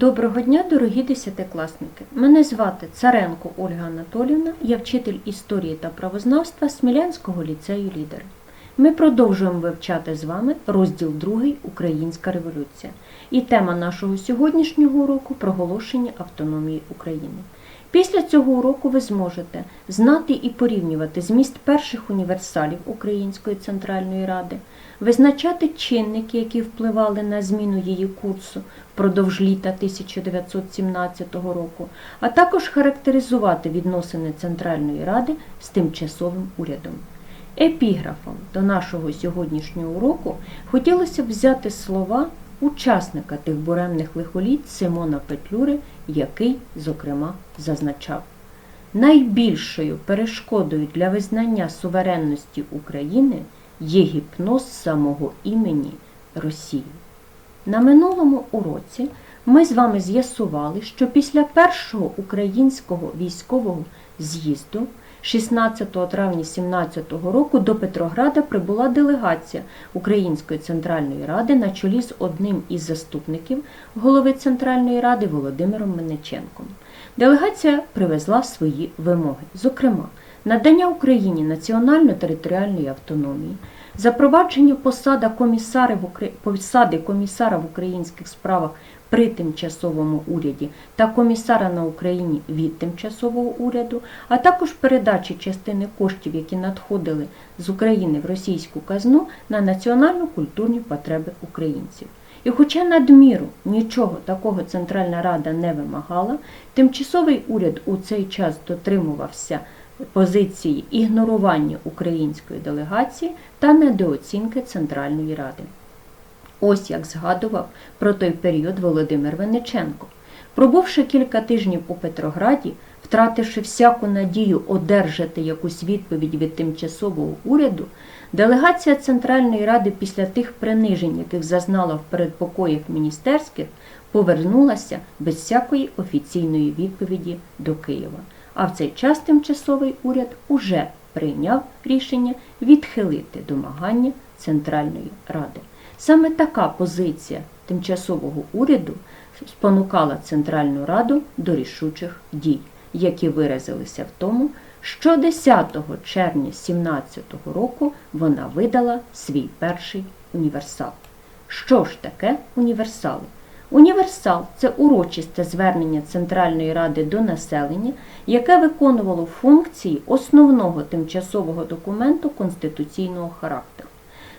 Доброго дня, дорогі десятикласники! Мене звати Царенко Ольга Анатолівна, я вчитель історії та правознавства Смілянського ліцею Лідер. Ми продовжуємо вивчати з вами розділ 2 Українська революція. І тема нашого сьогоднішнього уроку проголошення автономії України. Після цього уроку ви зможете знати і порівнювати зміст перших універсалів Української Центральної Ради, визначати чинники, які впливали на зміну її курсу впродовж літа 1917 року, а також характеризувати відносини Центральної Ради з тимчасовим урядом. Епіграфом до нашого сьогоднішнього уроку хотілося б взяти слова учасника тих буремних лихоліт Симона Петлюри, який, зокрема, зазначав. Найбільшою перешкодою для визнання суверенності України є гіпноз самого імені Росії. На минулому уроці ми з вами з'ясували, що після першого українського військового з'їзду 16 травня 17 року до Петрограда прибула делегація Української Центральної Ради на чолі з одним із заступників голови Центральної Ради Володимиром Мениченком. Делегація привезла свої вимоги, зокрема, надання Україні національно-територіальної автономії, запровадження посади комісара в українських справах при тимчасовому уряді та комісара на Україні від тимчасового уряду, а також передачі частини коштів, які надходили з України в російську казну на національно-культурні потреби українців. І хоча надміру нічого такого Центральна Рада не вимагала, тимчасовий уряд у цей час дотримувався позиції ігнорування української делегації та недооцінки Центральної Ради. Ось як згадував про той період Володимир Вениченко. Пробувши кілька тижнів у Петрограді, втративши всяку надію одержати якусь відповідь від тимчасового уряду, делегація Центральної Ради після тих принижень, яких зазнала в передпокоях міністерських, повернулася без всякої офіційної відповіді до Києва. А в цей час тимчасовий уряд уже прийняв рішення відхилити домагання Центральної Ради. Саме така позиція тимчасового уряду спонукала Центральну Раду до рішучих дій, які виразилися в тому, що 10 червня 2017 року вона видала свій перший універсал. Що ж таке універсали? Універсал це урочисте звернення Центральної Ради до населення, яке виконувало функції основного тимчасового документу конституційного характеру.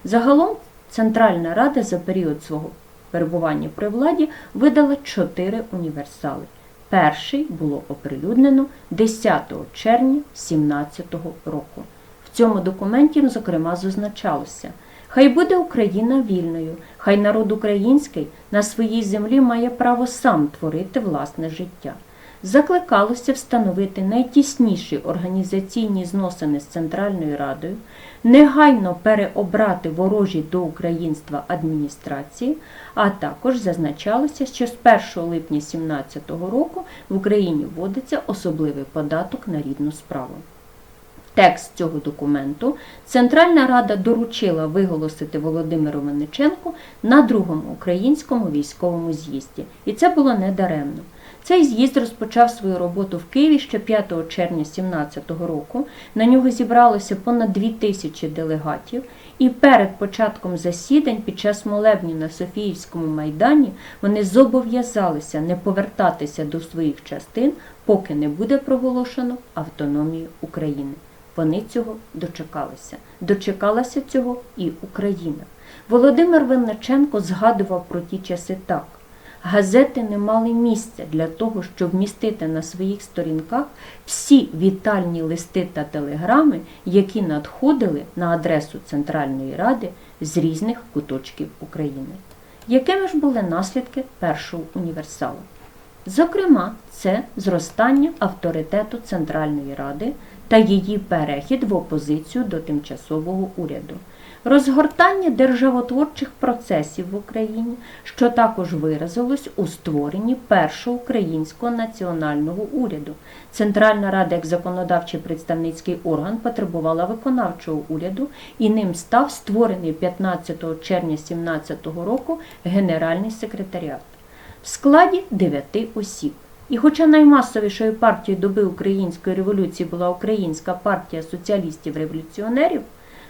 Загалом Центральна Рада за період свого перебування при владі видала чотири універсали. Перший було оприлюднено 10 червня 2017 року. В цьому документі, зокрема, зазначалося – Хай буде Україна вільною, хай народ український на своїй землі має право сам творити власне життя. Закликалося встановити найтісніші організаційні зносини з Центральною Радою, негайно переобрати ворожі до українства адміністрації, а також зазначалося, що з 1 липня 2017 року в Україні вводиться особливий податок на рідну справу. Текст цього документу Центральна Рада доручила виголосити Володимиру Винниченку на другому українському військовому з'їзді. І це було недаремно. Цей з'їзд розпочав свою роботу в Києві ще 5 червня 2017 року. На нього зібралося понад 2 тисячі делегатів, і перед початком засідань під час молебні на Софіївському майдані вони зобов'язалися не повертатися до своїх частин, поки не буде проголошено автономію України. Вони цього дочекалися. Дочекалася цього і Україна. Володимир Винниченко згадував про ті часи так. Газети не мали місця для того, щоб містити на своїх сторінках всі вітальні листи та телеграми, які надходили на адресу Центральної Ради з різних куточків України. Якими ж були наслідки першого універсалу? Зокрема, це зростання авторитету Центральної Ради та її перехід в опозицію до тимчасового уряду, розгортання державотворчих процесів в Україні, що також виразилось у створенні першого українського національного уряду. Центральна Рада як законодавчий представницький орган потребувала виконавчого уряду, і ним став створений 15 червня 2017 року Генеральний секретаріат. в складі 9 осіб. І хоча наймасовішою партією доби української революції була Українська партія соціалістів-революціонерів,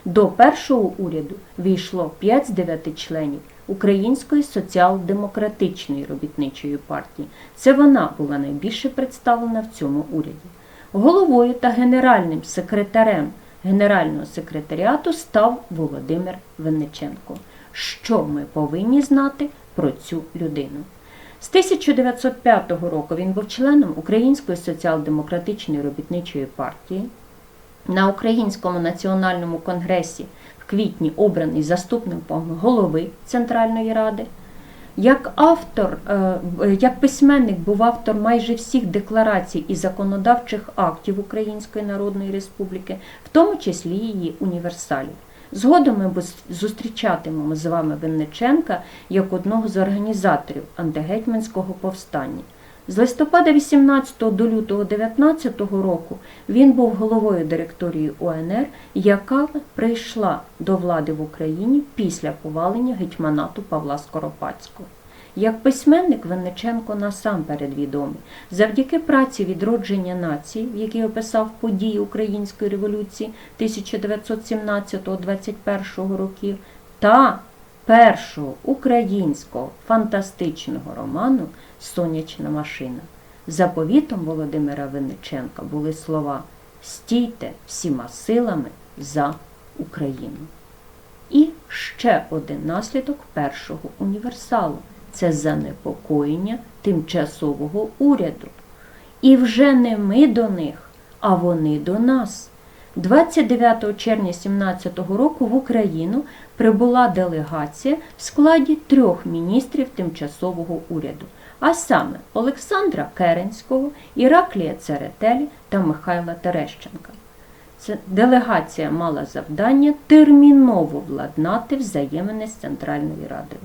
до першого уряду війшло 5 з 9 членів Української соціал-демократичної робітничої партії. Це вона була найбільше представлена в цьому уряді. Головою та генеральним секретарем Генерального секретаріату став Володимир Винниченко. Що ми повинні знати про цю людину? З 1905 року він був членом Української соціал-демократичної робітничої партії. На Українському національному конгресі в квітні обраний заступником голови Центральної Ради. Як автор, е, як письменник був автор майже всіх декларацій і законодавчих актів Української Народної Республіки, в тому числі її універсалів. Згодом ми зустрічатимемо з вами Винниченка як одного з організаторів антигетьманського повстання. З листопада 18 до лютого 19 року він був головою директорії УНР, яка прийшла до влади в Україні після повалення гетьманату Павла Скоропадського. Як письменник Винниченко насамперед відомий завдяки праці відродження нації, в якій описав події Української революції 1917-21 років, та першого українського фантастичного роману Сонячна машина. Заповітом Володимира Винниченка були слова Стійте всіма силами за Україну. І ще один наслідок першого універсалу це занепокоєння тимчасового уряду. І вже не ми до них, а вони до нас. 29 червня 2017 року в Україну прибула делегація в складі трьох міністрів тимчасового уряду, а саме Олександра Керенського, Іраклія Церетелі та Михайла Терещенка. Делегація мала завдання терміново владнати взаємини з Центральною Радою.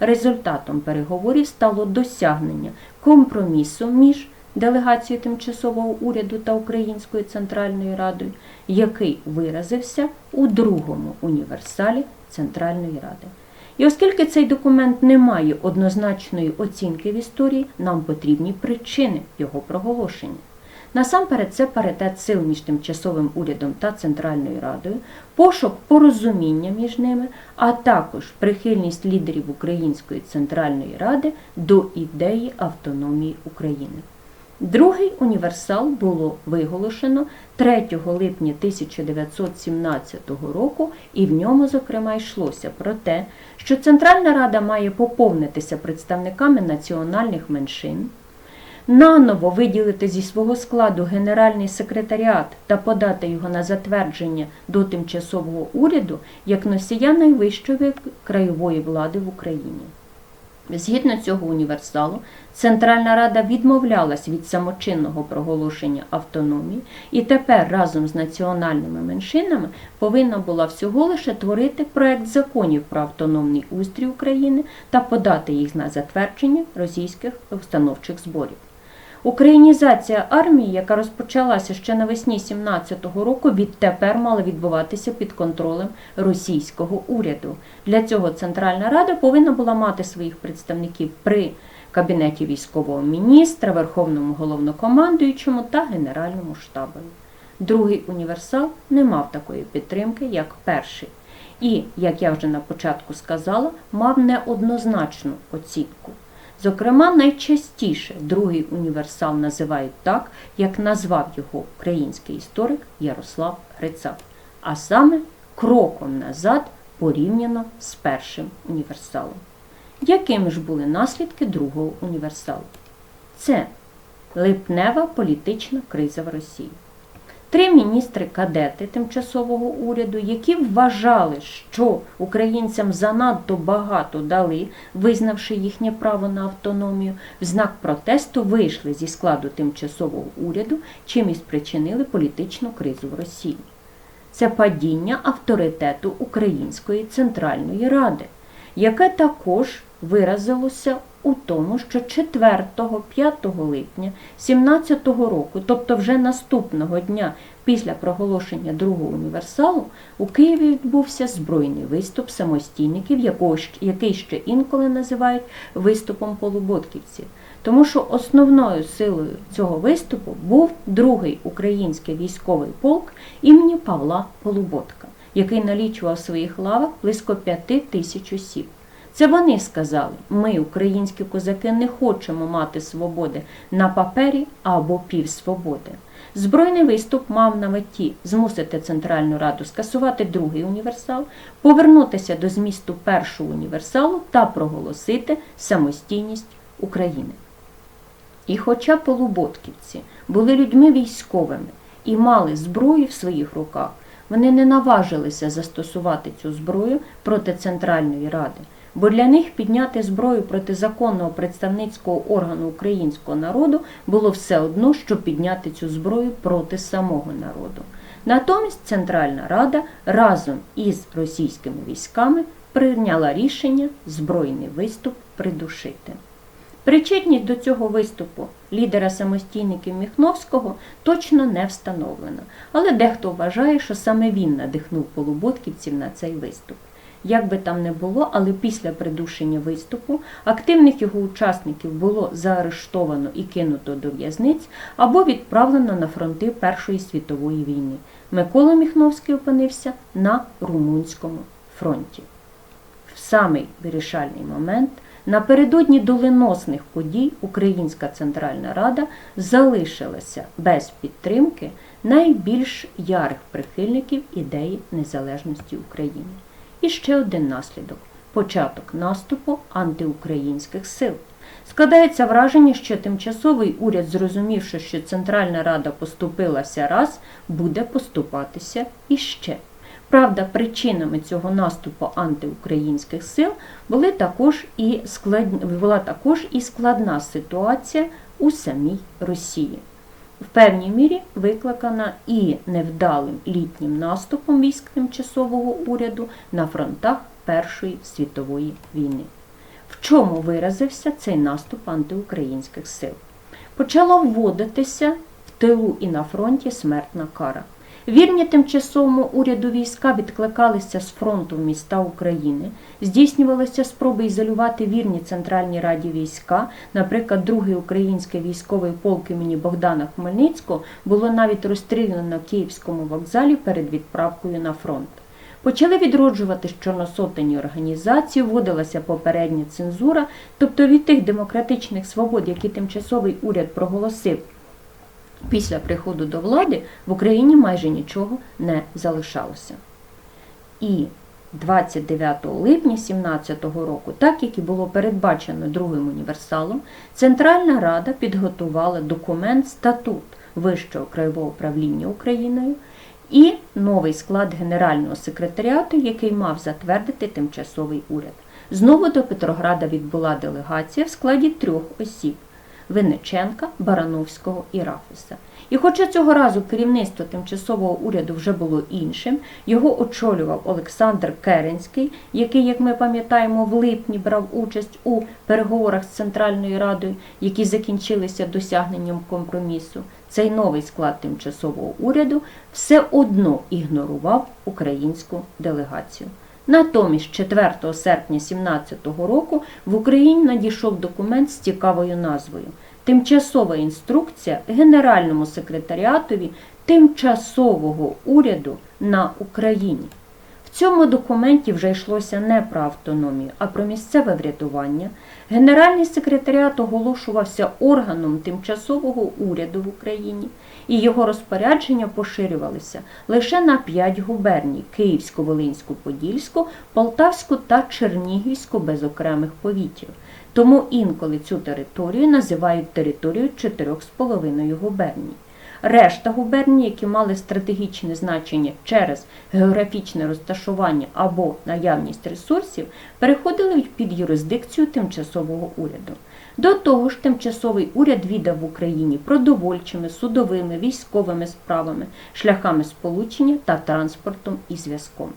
Результатом переговорів стало досягнення компромісу між делегацією тимчасового уряду та Українською Центральною Радою, який виразився у другому універсалі Центральної Ради. І оскільки цей документ не має однозначної оцінки в історії, нам потрібні причини його проголошення. Насамперед, це паритет сил між тимчасовим урядом та Центральною Радою, пошук порозуміння між ними, а також прихильність лідерів Української Центральної Ради до ідеї автономії України. Другий універсал було виголошено 3 липня 1917 року, і в ньому, зокрема, йшлося про те, що Центральна Рада має поповнитися представниками національних меншин наново виділити зі свого складу Генеральний секретаріат та подати його на затвердження до тимчасового уряду як носія найвищої краєвої влади в Україні. Згідно цього універсалу, Центральна Рада відмовлялась від самочинного проголошення автономії і тепер разом з національними меншинами повинна була всього лише творити проект законів про автономний устрій України та подати їх на затвердження російських установчих зборів. Українізація армії, яка розпочалася ще навесні 17-го року, відтепер мала відбуватися під контролем російського уряду. Для цього Центральна Рада повинна була мати своїх представників при кабінеті військового міністра, Верховному головнокомандуючому та Генеральному штабу. Другий універсал не мав такої підтримки, як перший. І, як я вже на початку сказала, мав неоднозначну оцінку. Зокрема, найчастіше другий універсал називають так, як назвав його український історик Ярослав Грицак, а саме кроком назад порівняно з першим універсалом. Якими ж були наслідки другого універсалу? Це липнева політична криза в Росії три міністри-кадети тимчасового уряду, які вважали, що українцям занадто багато дали, визнавши їхнє право на автономію, в знак протесту вийшли зі складу тимчасового уряду, чим і спричинили політичну кризу в Росії. Це падіння авторитету Української Центральної Ради, яке також виразилося у тому, що 4-5 липня 17 року, тобто вже наступного дня після проголошення другого універсалу у Києві відбувся збройний виступ самостійників, який ще інколи називають виступом полуботківців. Тому що основною силою цього виступу був другий український військовий полк імені Павла Полуботка, який налічував в своїх лавах близько п'яти тисяч осіб. Це вони сказали: ми, українські козаки, не хочемо мати свободи на папері або півсвободи. Збройний виступ мав на меті змусити Центральну Раду скасувати другий універсал, повернутися до змісту першого універсалу та проголосити самостійність України. І хоча полуботківці були людьми військовими і мали зброю в своїх руках, вони не наважилися застосувати цю зброю проти Центральної Ради, бо для них підняти зброю проти законного представницького органу українського народу було все одно, що підняти цю зброю проти самого народу. Натомість Центральна Рада разом із російськими військами прийняла рішення збройний виступ придушити. Причетність до цього виступу лідера самостійників Міхновського точно не встановлена, але дехто вважає, що саме він надихнув полуботківців на цей виступ. Як би там не було, але після придушення виступу активних його учасників було заарештовано і кинуто до в'язниць або відправлено на фронти Першої світової війни. Микола Міхновський опинився на Румунському фронті. В самий вирішальний момент напередодні доленосних подій Українська Центральна Рада залишилася без підтримки найбільш ярих прихильників ідеї незалежності України. І ще один наслідок початок наступу антиукраїнських сил. Складається враження, що тимчасовий уряд, зрозумівши, що Центральна Рада поступилася раз, буде поступатися іще. Правда, причинами цього наступу антиукраїнських сил були також і склад... була також і складна ситуація у самій Росії. В певній мірі викликана і невдалим літнім наступом військ тимчасового уряду на фронтах Першої світової війни. В чому виразився цей наступ антиукраїнських сил? Почала вводитися в тилу і на фронті смертна кара. Вірні тимчасовому уряду війська відкликалися з фронту в міста України, здійснювалися спроби ізолювати вірні Центральній Раді війська. Наприклад, другий український військовий полк імені Богдана Хмельницького було навіть розстріляно на Київському вокзалі перед відправкою на фронт. Почали відроджувати чорносотені організації, вводилася попередня цензура, тобто від тих демократичних свобод, які тимчасовий уряд проголосив після приходу до влади, в Україні майже нічого не залишалося. І 29 липня 2017 року, так як і було передбачено другим універсалом, Центральна Рада підготувала документ Статут Вищого краєвого управління Україною і новий склад Генерального секретаріату, який мав затвердити тимчасовий уряд. Знову до Петрограда відбула делегація в складі трьох осіб. Винниченка, Барановського і Рафіса. І хоча цього разу керівництво тимчасового уряду вже було іншим, його очолював Олександр Керенський, який, як ми пам'ятаємо, в липні брав участь у переговорах з Центральною Радою, які закінчилися досягненням компромісу. Цей новий склад тимчасового уряду все одно ігнорував українську делегацію. Натомість 4 серпня 2017 року в Україні надійшов документ з цікавою назвою Тимчасова інструкція Генеральному секретаріатові тимчасового уряду на Україні. В цьому документі вже йшлося не про автономію, а про місцеве врядування. Генеральний секретаріат оголошувався органом тимчасового уряду в Україні, і його розпорядження поширювалися лише на п'ять губерній Київську, Волинську, Подільську, Полтавську та Чернігівську без окремих повітів. Тому інколи цю територію називають територією 4,5 губерній. Решта губерній, які мали стратегічне значення через географічне розташування або наявність ресурсів, переходили під юрисдикцію тимчасового уряду. До того ж, тимчасовий уряд віддав в Україні продовольчими, судовими, військовими справами, шляхами сполучення та транспортом і зв'язком.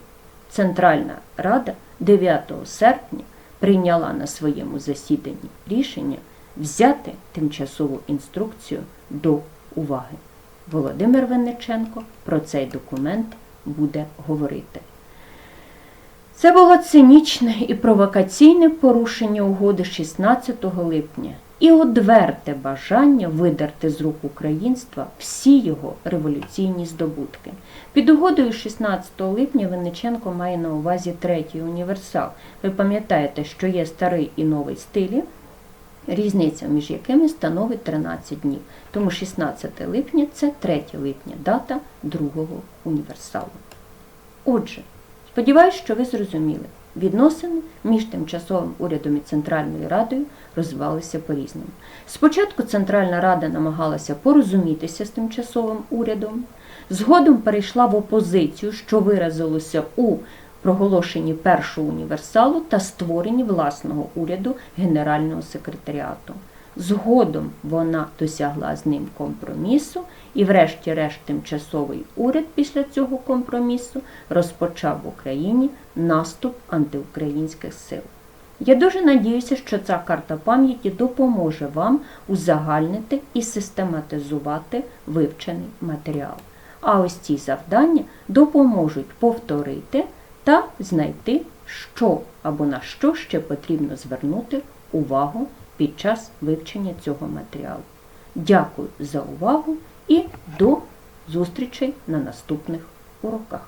Центральна Рада 9 серпня прийняла на своєму засіданні рішення взяти тимчасову інструкцію до уваги. Володимир Винниченко про цей документ буде говорити. Це було цинічне і провокаційне порушення угоди 16 липня і одверте бажання видерти з рук українства всі його революційні здобутки. Під угодою 16 липня Винниченко має на увазі третій універсал. Ви пам'ятаєте, що є старий і новий стилі, різниця між якими становить 13 днів. Тому 16 липня це 3 липня, дата другого універсалу. Отже, сподіваюся, що ви зрозуміли, відносини між тимчасовим урядом і Центральною Радою розвивалися по-різному. Спочатку Центральна Рада намагалася порозумітися з тимчасовим урядом, згодом перейшла в опозицію, що виразилося у проголошенні першого універсалу та створенні власного уряду Генерального секретаріату. Згодом вона досягла з ним компромісу, і, врешті-решт, тимчасовий уряд після цього компромісу розпочав в Україні наступ антиукраїнських сил. Я дуже надіюся, що ця карта пам'яті допоможе вам узагальнити і систематизувати вивчений матеріал. А ось ці завдання допоможуть повторити та знайти, що або на що ще потрібно звернути увагу під час вивчення цього матеріалу. Дякую за увагу і до зустрічей на наступних уроках.